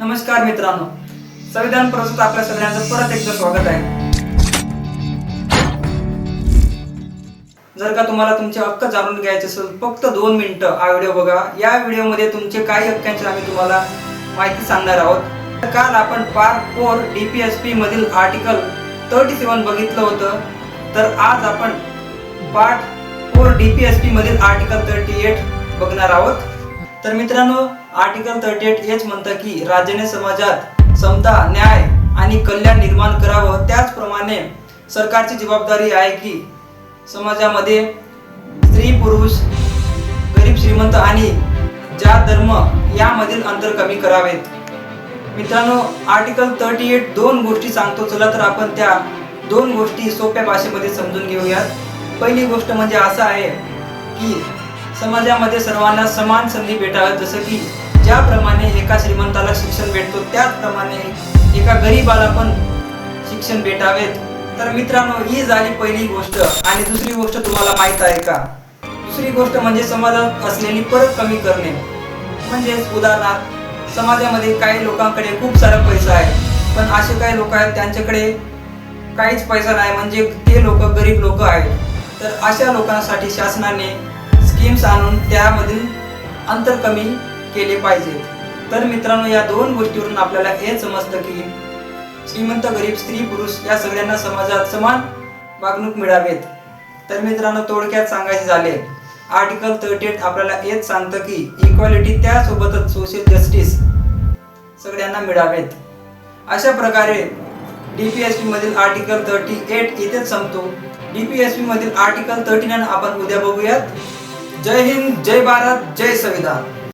नमस्कार मित्रांनो. संविधान प्रस्तुत आपल्या सगळ्यांचं परत एकदा स्वागत आहे. जर का तुम्हाला तुमचे हक्क जाणून घ्यायचे असेल फक्त दोन मिनिटं हा व्हिडिओ बघा. या व्हिडिओमध्ये तुमचे काही हक्कांची आम्ही तुम्हाला माहिती सांगणार आहोत. काल आपण part four D P S P मधील आर्टिकल थर्टी सेवन बघितलं होतं. तर आज आपण part four D P S P मधील आर्टिकल थर्टी एट बघणार आहोत. तर मित्रांनो आर्टिकल थर्टी एट हेच म्हणतं की राज्याने समाजात समता न्याय आणि कल्याण निर्माण करावं. त्याचप्रमाणे सरकारची जबाबदारी आहे की समाजामध्ये स्त्री पुरुष गरीब श्रीमंत आणि जात धर्म यामधील अंतर कमी करावेत. मित्रांनो आर्टिकल थर्टी एट दोन गोष्टी सांगतो. चला तर आपण त्या दोन गोष्टी सोप्या भाषेमध्ये समजून घेऊयात. पहिली गोष्ट म्हणजे असं आहे की समाजामध्ये सर्वांना समान संधी भेटाव्यात. जसं की ज्याप्रमाणे एका श्रीमंताला शिक्षण भेटतो त्याचप्रमाणे एका गरीबाला पण शिक्षण भेटावेत. तर मित्रांनो ही झाली पहिली गोष्ट. आणि दुसरी गोष्ट तुम्हाला माहीत आहे का? दुसरी गोष्ट म्हणजे समाजात असलेली परत कमी करणे. म्हणजेच उदाहरणार्थ समाजामध्ये काही लोकांकडे खूप सारा पैसा आहे. पण असे काही लोक आहेत त्यांच्याकडे काहीच पैसा नाही. म्हणजे ते लोक गरीब लोक आहेत. तर अशा लोकांसाठी शासनाने स्कीम्स आणून त्यामधील अंतर कमी केले पाहिजेत तर मित्रांनो या दोन गोष्टीवरून आपल्याला हे समजतं की श्रीमंत गरीब स्त्री पुरुष या सगळ्यांना समाजात समान वागणूक मिळावेत. तर मित्रांनो थोडक्यात सांगायचे झाले आर्टिकल थर्टी एट आपल्याला हेच सांगतं की इक्वालिटी त्यासोबतच सोशल जस्टिस सगळ्यांना मिळावेत. अशा प्रकारे डी पी डीपीएसपी मधील आर्टिकल थर्टी एट इथेच संपतो. डी पी डीपीएसपी मधील आर्टिकल थर्टी नाईन आपण उद्या बघूयात. जय हिंद जय भारत जय संविधान.